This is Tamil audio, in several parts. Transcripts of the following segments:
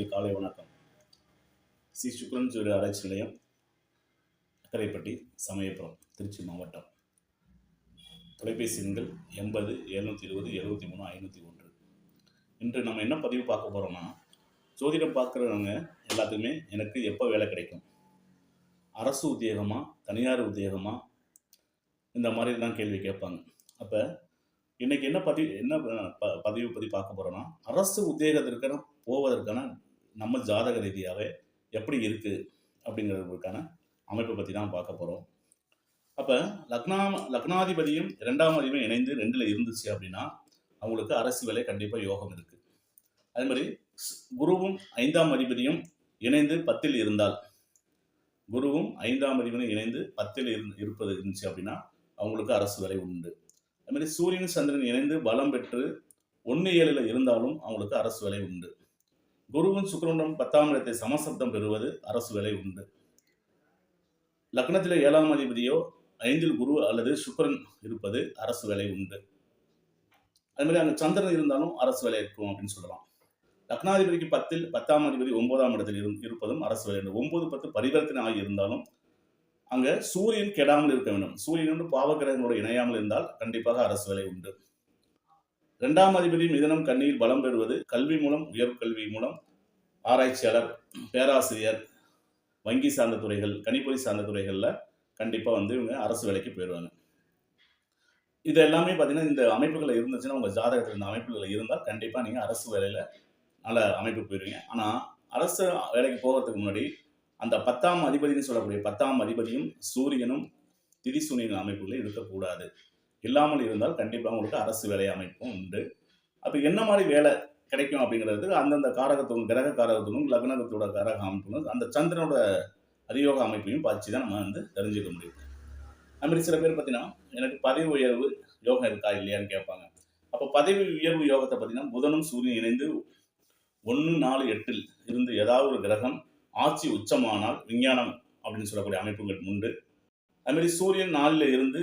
இனிய காலை வணக்கம். ஸ்ரீ சுக்ரன் சூரிய ஆராய்ச்சி நிலையம் அக்கரைப்பட்டி சமயபுரம் திருச்சி மாவட்டம். தொலைபேசி எண்கள் எண்பது எழுநூற்றி இருபது எழுபத்தி மூணு ஐநூற்றி ஒன்று. இன்று நம்ம என்ன பதிவு பார்க்க போகிறோம்னா ஜோதிடம் பார்க்குறவங்க எல்லாத்துக்குமே எனக்கு எப்போ வேலை கிடைக்கும்? அரசு உத்தியோகமா தனியார் உத்தியோகமா? இந்த மாதிரி தான் கேள்வி கேட்பாங்க. அப்போ இன்னைக்கு என்ன பதிவு என்ன ப- பதிவு பற்றி பார்க்க போகிறோம்னா அரசு உத்தியோகத்திற்கான போவதற்கான நம்ம ஜாதக ரீதியாகவே எப்படி இருக்குது அப்படிங்கிறதுக்கான அமைப்பை பற்றி தான் பார்க்க போகிறோம் அப்போ லக்னா லக்னாதிபதியும் ரெண்டாம் அதிபதியும் இணைந்து ரெண்டில் இருந்துச்சு அப்படின்னா அவங்களுக்கு அரசு வேலை கண்டிப்பாக யோகம் இருக்குது அதே மாதிரி ஸ்- குருவும் ஐந்தாம் அதிபதியும் இணைந்து பத்தில் இருந்தால் குருவும் ஐந்தாம் அதிபதியும் இணைந்து பத்தில் இருந்து இருப்பது இருந்துச்சு அப்படின்னா அவங்களுக்கு அரசு வேலை உண்டு. அது மாதிரி சூரியன் சந்திரன் இணைந்து பலம் பெற்று ஒன்று ஏழில் இருந்தாலும் அவங்களுக்கு அரசு வேலை உண்டு. குருவும் சுக்கரனும் பத்தாம் இடத்தை சமசப்தம் பெறுவது அரசு வேலை உண்டு. லக்னத்தில் ஏழாம் அதிபதியோ ஐந்தில் குரு அல்லது சுக்கரன் இருப்பது அரசு வேலை உண்டு. அது மாதிரி அங்கே சந்திரன் இருந்தாலும் அரசு வேலை இருக்கும் அப்படின்னு சொல்லலாம். லக்னாதிபதிக்கு பத்தில் பத்தாம் அதிபதி ஒன்பதாம் இடத்தில் இரு இருப்பதும் அரசு வேலை உண்டு. ஒன்பது பத்து பரிவர்த்தனை ஆகி இருந்தாலும் அங்கே சூரியன் கெடாமல் இருக்க வேண்டும். சூரியன் பாவகிரகங்களோடு இணையாமல் இருந்தால் கண்டிப்பாக அரசு வேலை உண்டு. இரண்டாம் அதிபதி மிதனம் கண்ணியில் பலம் பெறுவது கல்வி மூலம் உயர்கல்வி மூலம் ஆராய்ச்சியாளர் பேராசிரியர் வங்கி சார்ந்த துறைகள் கணிப்பொறி சார்ந்த துறைகளில் கண்டிப்பாக வந்து இவங்க அரசு வேலைக்கு போயிடுவாங்க. இது எல்லாமே பார்த்தீங்கன்னா இந்த அமைப்புகள் இருந்துச்சுன்னா உங்கள் ஜாதகத்தில் இந்த அமைப்புகள் இருந்தால் கண்டிப்பாக நீங்கள் அரசு வேலையில் நல்ல அமைப்பு போயிடுவீங்க ஆனால் அரசு வேலைக்கு போகிறதுக்கு முன்னாடி அந்த பத்தாம் அதிபதினு சொல்லக்கூடிய பத்தாம் அதிபதியும் சூரியனும் திரிசூனியின் அமைப்புகளில் இருக்கக்கூடாது. இல்லாமல் இருந்தால் கண்டிப்பாக உங்களுக்கு அரசு வேலை அமைப்பும் உண்டு. அப்போ என்ன மாதிரி வேலை கிடைக்கும் அப்படிங்கிறது அந்தந்த காரகத்துவம் கிரக காரகத்துவம் லக்னத்தோட காரக அமைப்பும் அந்த சந்திரனோட அதியோக அமைப்பையும் பார்த்து தான் நம்ம வந்து தெரிஞ்சுக்க முடியும். அதுமாரி சில பேர் பார்த்தீங்கன்னா எனக்கு பதவி உயர்வு யோகம் இருக்கா இல்லையான்னு கேட்பாங்க. அப்போ பதவி உயர்வு யோகத்தை பார்த்தீங்கன்னா புதனும் சூரியன் இணைந்து ஒன்று நாலு எட்டில் இருந்து ஏதாவது ஒரு கிரகம் ஆட்சி உச்சமானால் விஞ்ஞானம் அப்படின்னு சொல்லக்கூடிய அமைப்புகள் உண்டு. அதுமாரி சூரியன் நாளில் இருந்து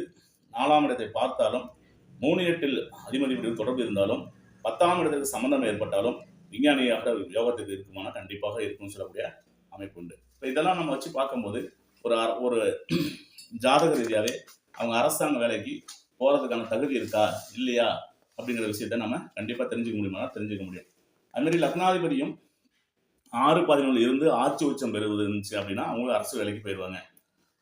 நாலாம் இடத்தை பார்த்தாலும் மூணு எட்டில் அதிமதியுடன் தொடர்பு இருந்தாலும் பத்தாம் இடத்திற்கு சம்பந்தம் ஏற்பட்டாலும் விஞ்ஞானியாக யோகத்துக்கு இருக்குமானா கண்டிப்பாக இருக்கும்னு சொல்லக்கூடிய அமைப்பு உண்டு. இப்போ இதெல்லாம் நம்ம வச்சு பார்க்கும்போது ஒரு ஒரு ஜாதக ரீதியாகவே அவங்க அரசாங்க வேலைக்கு போகிறதுக்கான தகுதி இருக்கா இல்லையா அப்படிங்கிற விஷயத்த நம்ம கண்டிப்பாக தெரிஞ்சுக்க முடியுமா தெரிஞ்சுக்க முடியும். அதுமாரி லக்னாதிபதியும் ஆறு பதினொன்று இருந்து ஆட்சி உச்சம் பெறுவது இருந்துச்சு அப்படின்னா அவங்க அரசு வேலைக்கு போயிடுவாங்க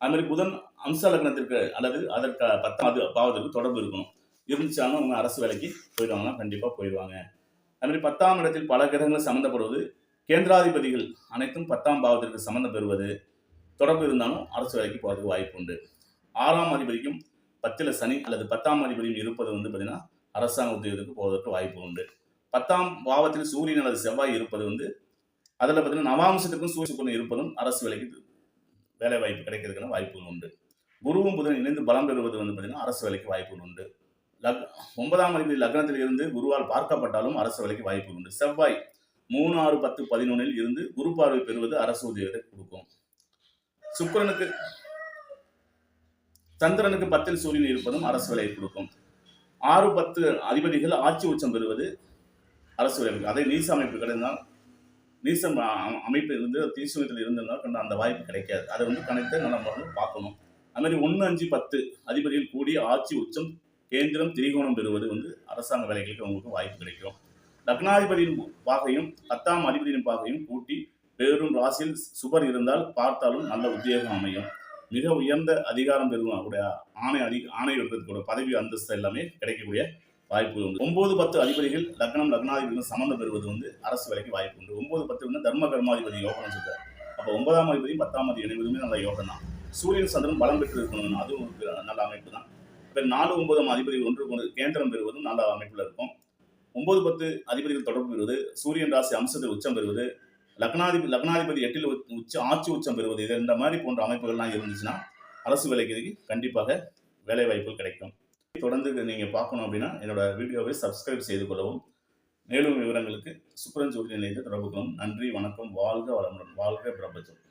அதுமாதிரி புதன் அம்ச லக்னத்திற்கு அல்லது அதற்கு பத்தாவது பாவத்திற்கு தொடர்பு இருக்கணும். இருந்துச்சாலும் அவங்க அரசு வேலைக்கு போயிடுவாங்கன்னா கண்டிப்பாக போயிடுவாங்க. அதுமாதிரி பத்தாம் இடத்தில் பல கிரகங்கள் சம்மந்தப்படுவது கேந்திராதிபதிகள் அனைத்தும் பத்தாம் பாவத்திற்கு சம்மந்தம் பெறுவது தொடர்பு இருந்தாலும் அரசு வேலைக்கு போகிறதுக்கு வாய்ப்பு உண்டு. ஆறாம் அதிபதிக்கும் பத்தில் சனி அல்லது பத்தாம் அதிபதியும் இருப்பது வந்து பார்த்தீங்கன்னா அரசாங்க உத்தியோகத்துக்கு போவதற்கு வாய்ப்பு உண்டு. பத்தாம் பாவத்தில் சூரியன் அல்லது செவ்வாய் இருப்பது வந்து அதில் பார்த்தீங்கன்னா நவாம்சத்துக்கும் சூரிய சுக்கிரன் இருப்பதும் அரசு வேலைக்கு வேலை வாய்ப்பு கிடைக்கிறதுக்கான வாய்ப்புகள் உண்டு. குருவும் புதன் இணைந்து பலம் பெறுவது வந்து பார்த்தீங்கன்னா அரசு வேலைக்கு வாய்ப்புகள் உண்டு. லக் ஒன்பதாம் அதிபதி லக்னத்தில் இருந்து குருவால் பார்க்கப்பட்டாலும் அரசு வேலைக்கு வாய்ப்புகள் உண்டு. செவ்வாய் மூணு ஆறு பத்து பதினொன்றில் இருந்து குரு பார்வை பெறுவது அரசு உதவியை கொடுக்கும். சுக்கிரனுக்கு சந்திரனுக்கு பத்தில் சூரியன் இருப்பதும் அரசு விலையை கொடுக்கும். ஆறு பத்து அதிபதிகள் ஆட்சி உச்சம் பெறுவது அரசு விலைக்கு அதே நீச அமைப்பு கிடைந்தால் நீசம் அமைப்பு இருந்து தீசுவத்தில் இருந்திருந்தால் கண்ட அந்த வாய்ப்பு கிடைக்காது. அதை வந்து கணக்கு நம்ம பார்க்கணும். அது மாதிரி ஒன்று அஞ்சு பத்து அதிபதிகள் கூடி ஆட்சி உச்சம் கேந்திரம் திரிகோணம் பெறுவது வந்து அரசாங்க வேலைகளுக்கு அவங்களுக்கு வாய்ப்பு கிடைக்கும். லக்னாதிபதியின் பாகையும் பத்தாம் அதிபதியின் பாகையும் கூட்டி பெரும் ராசியில் சுபர் இருந்தால் பார்த்தாலும் நல்ல உத்தியோகம் அமையும். மிக உயர்ந்த அதிகாரம் பெறும் அவருடைய ஆணை அதி ஆணை இருக்கிறதுக்கூட பதவி அந்தஸ்து எல்லாமே கிடைக்கக்கூடிய வாய்ப்பு உண்டு. ஒன்பது பத்து அதிபதிகள் லக்னம் லக்னாதிபதிகள் சம்மந்தம் பெறுவது வந்து அரசு வேலைக்கு வாய்ப்பு உண்டு. ஒன்பது பத்து வந்து தர்ம கர்மாதிபதி யோகம் சொல்றாரு. அப்போ ஒன்பதாம் அதிபதி பத்தாம் அதிபதி இணைவதுமே நல்ல யோகம் தான் சூரியன் சந்திரன் பலம் பெற்று இருக்கணும். அதுவும் ஒரு நல்ல அமைப்பு தான். இப்போ நாலு ஒன்பதாம் அதிபதி ஒன்று கொண்டு கேந்திரம் பெறுவதும் நல்ல அமைப்பில் இருக்கும். ஒன்பது பத்து அதிபதிகள் தொடர்பு பெறுவது சூரியன் ராசி அம்சத்தில் உச்சம் பெறுவது லக்னாதிபதி லக்னாதிபதி எட்டில் உச்ச- உச்ச ஆட்சி உச்சம் பெறுவது இது இந்த மாதிரி போன்ற அமைப்புகள்லாம் இருந்துச்சுன்னா அரசு வேலைக்கு கண்டிப்பாக வேலை வாய்ப்புகள் கிடைக்கும். தொடர்ந்து நீங்கள் பார்க்கணும் அப்படின்னா என்னோட வீடியோவை சப்ஸ்கிரைப் செய்து கொள்ளவும். மேலும் விவரங்களுக்கு சுப்ரன் ஜோதி நிலையத்தை தொடர்பு கொள்ளும் நன்றி வணக்கம் வாழ்க வளமுடன். வாழ்க பிரபஞ்சம்.